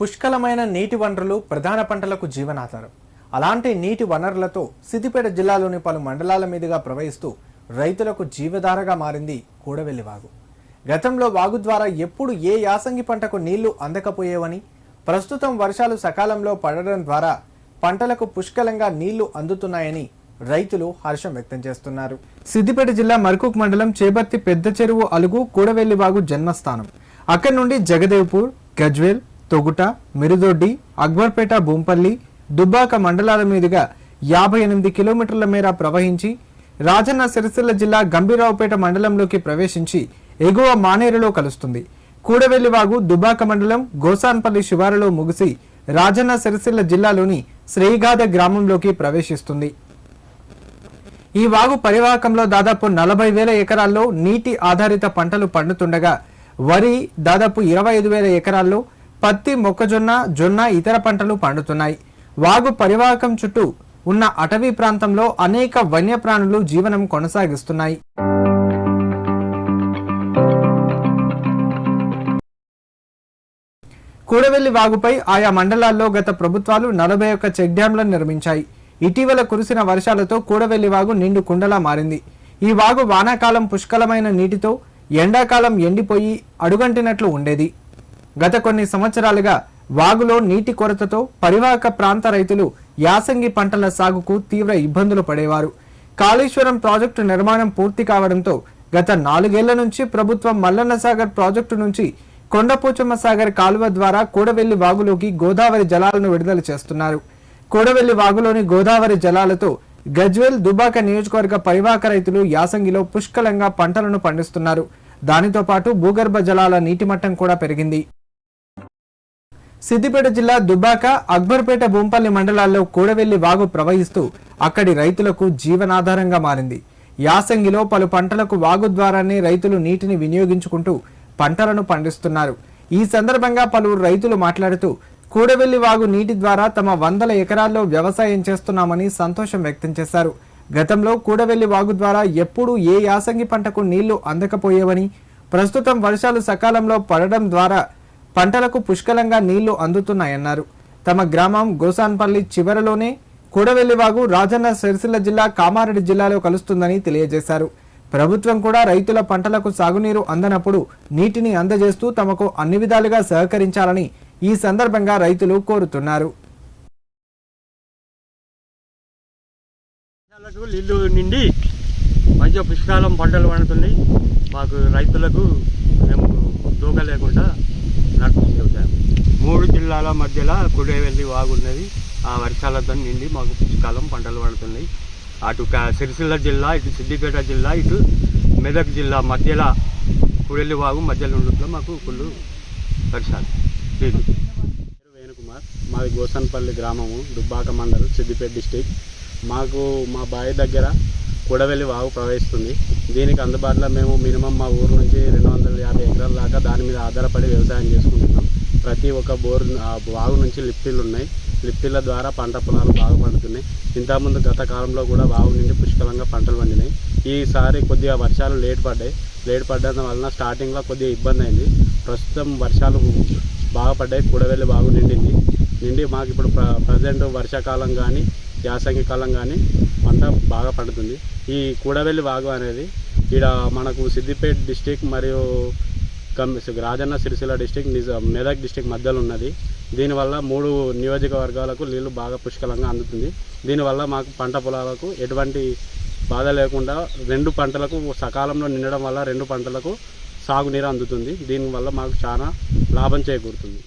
పుష్కలమైన నీటి వనరులు ప్రధాన పంటలకు జీవనాధారం. అలాంటి నీటి వనరులతో సిద్దిపేట జిల్లాలోని పలు మండలాల మీదుగా ప్రవహిస్తూ రైతులకు జీవధారగా మారింది కూడవెల్లి వాగు గతంలో వాగు ద్వారా ఎప్పుడు ఏ యాసంగి పంటకు నీళ్ళు అందకపోయేవని ప్రస్తుతం వర్షాలు సకాలంలో పడడం ద్వారా పంటలకు పుష్కలంగా నీళ్ళు అందుతున్నాయని రైతులు హర్షం వ్యక్తం చేస్తున్నారు. సిద్దిపేట జిల్లా మర్కుక్ మండలం చేపర్తి పెద్ద చెరువు అలుగు కూడవెల్లి వాగు జన్మస్థానం. అక్కడి నుండి జగదేవ్పూర్ గజ్వేల్ తొగుట మిరుదొడ్డి అక్బర్పేట భూంపల్లి దుబ్బాక మండలాల మీదుగా యాభై ఎనిమిది కిలోమీటర్ల మేర ప్రవహించి రాజన్న సిరిసిల్ల జిల్లా గంభీరావుపేట మండలంలోకి ప్రవేశించి ఎగువ మానేరులో కలుస్తుంది. కూడవెల్లి వాగు దుబ్బాక మండలం గోసాన్పల్లి శివారులో ముగిసి రాజన్న సిరిసిల్ల జిల్లాలోని శ్రీగాధ గ్రామంలోకి ప్రవేశిస్తుంది. ఈ వాగు పరివాహకంలో దాదాపు నలభై వేల ఎకరాల్లో నీటి ఆధారిత పంటలు పండుతుండగా వరి దాదాపు ఇరవై ఐదు వేల ఎకరాల్లో పత్తి మొక్కజొన్న జొన్న ఇతర పంటలు పండుతున్నాయి. వాగు పరివాహకం చుట్టూ ఉన్న అటవీ ప్రాంతంలో అనేక వన్యప్రాణులు జీవనం కొనసాగిస్తున్నాయి. కూడవెల్లి వాగుపై ఆయా మండలాల్లో గత ప్రభుత్వాలు నలభై ఒక్క చెక్ డ్యాంలను నిర్మించాయి. ఇటీవల కురిసిన వర్షాలతో కూడవెల్లి వాగు నిండు కుండలా మారింది. ఈ వాగు వానాకాలం పుష్కలమైన నీటితో ఎండాకాలం ఎండిపోయి అడుగంటినట్లు ఉండేది. గత కొన్ని సంవత్సరాలుగా వాగులో నీటి కొరతతో పరివాహక ప్రాంత రైతులు యాసంగి పంటల సాగుకు తీవ్ర ఇబ్బందులు పడేవారు. కాళేశ్వరం ప్రాజెక్టు నిర్మాణం పూర్తి కావడంతో గత నాలుగేళ్ళ నుంచి ప్రభుత్వం మల్లన్న సాగర్ ప్రాజెక్టు నుంచి కొండపోచమ్మ సాగర్ కాలువ ద్వారా కూడవెల్లి వాగులోకి గోదావరి జలాలను విడుదల చేస్తున్నారు. కూడవెల్లి వాగులోని గోదావరి జలాలతో గజ్వేల్ దుబాక నియోజకవర్గ పరివాహక రైతులు యాసంగిలో పుష్కలంగా పంటలను పండిస్తున్నారు. దానితో పాటు భూగర్భ జలాల నీటి మట్టం కూడా పెరిగింది. సిద్దిపేట జిల్లా దుబ్బాక అక్బర్పేట బొంపల్లి మండలాల్లో కూడవెల్లి వాగు ప్రవహిస్తూ అక్కడి రైతులకు జీవనాధారంగా మారింది. యాసంగిలో పలు పంటలకు వాగు ద్వారానే రైతులు నీటిని వినియోగించుకుంటూ పంటలను పండిస్తున్నారు. ఈ సందర్భంగా పలువురు రైతులు మాట్లాడుతూ కూడవెల్లి వాగు నీటి ద్వారా తమ వందల ఎకరాల్లో వ్యవసాయం చేస్తున్నామని సంతోషం వ్యక్తం చేశారు. గతంలో కూడవెల్లి వాగు ద్వారా ఎప్పుడూ ఏ యాసంగి పంటకు నీళ్ళు అందకపోయేవని ప్రస్తుతం వర్షాలు సకాలంలో పడడం ద్వారా పంటలకు పుష్కలంగా నీళ్ళు అందుతున్నాయన్నారు. తమ గ్రామం గోసాన్పల్లి చివరలోనే కూడవెల్లివాగు రాజన్న సిరిసిల్ల జిల్లా కామారెడ్డి జిల్లాలో కలుస్తుందని తెలియజేశారు. ప్రభుత్వం కూడా రైతుల పంటలకు సాగునీరు అందనప్పుడు నీటిని అందజేస్తూ తమకు అన్ని విధాలుగా సహకరించాలని ఈ సందర్భంగా రైతులు కోరుతున్నారు. నీళ్ళు నిండి మంచిగా పుష్కాలం పంటలు పండుతున్నాయి. మాకు రైతులకు మేము దూక లేకుండా జిల్లాల మధ్యలో కుడేవెల్లి వాగున్నది ఆ వర్షాలతో నిండి మాకు పుష్కాలం పంటలు పండుతున్నాయి. అటు సిరిసిల్ల జిల్లా ఇటు సిద్దిపేట జిల్లా ఇటు మెదక్ జిల్లా మధ్యలో కుడెల్లి వాగు మధ్యలో ఉండట్లో మాకు కుళ్ళు వర్షాలు. లేదు. వేణుకుమార్. మాది గోసన్పల్లి గ్రామము దుబ్బాక మండలం సిద్దిపేట డిస్టిక్ మాకు మా బావి దగ్గర కూడవెల్లి వాగు ప్రవహిస్తుంది. దీనికి అందుబాటులో మేము మినిమం మా ఊరు నుంచి రెండు వందల యాభై ఎకరాల దాకా దాని మీద ఆధారపడి వ్యవసాయం చేసుకుంటాం ప్రతి ఒక్క బోర్ ఆ వాగు నుంచి లిఫ్టీలు ఉన్నాయి. లిఫ్టీల ద్వారా పంట పొలాలు బాగా పండుతున్నాయి. ఇంతకుముందు గత కాలంలో కూడా బాగు నుండి పుష్కలంగా పంటలు పండినాయి. ఈసారి కొద్దిగా వర్షాలు లేట్ పడ్డాయి. లేట్ పడ్డం వలన స్టార్టింగ్లో కొద్దిగా ఇబ్బంది అయింది. ప్రస్తుతం వర్షాలు బాగా పడ్డాయి. కూడవెల్లి బాగు నిండింది. నిండి మాకు ఇప్పుడు ప్ర ప్రజెంట్ వర్షాకాలం కానీ యాసంగి కాలం కానీ పంట బాగా పండుతుంది. ఈ కూడవెల్లి వాగు అనేది ఇక్కడ మనకు సిద్దిపేట డిస్టిక్ మరియు రాజన్న సిరిసిల్ల డిస్టిక్ నిజ మెదక్ డిస్టిక్ మధ్యలో ఉన్నది. దీనివల్ల మూడు నియోజకవర్గాలకు నీళ్ళు బాగా పుష్కలంగా అందుతుంది. దీనివల్ల మాకు పంట పొలాలకు ఎటువంటి బాధ లేకుండా రెండు పంటలకు సకాలంలో నిండడం వల్ల రెండు పంటలకు సాగునీరు అందుతుంది. దీనివల్ల మాకు చాలా లాభం చేకూరుతుంది.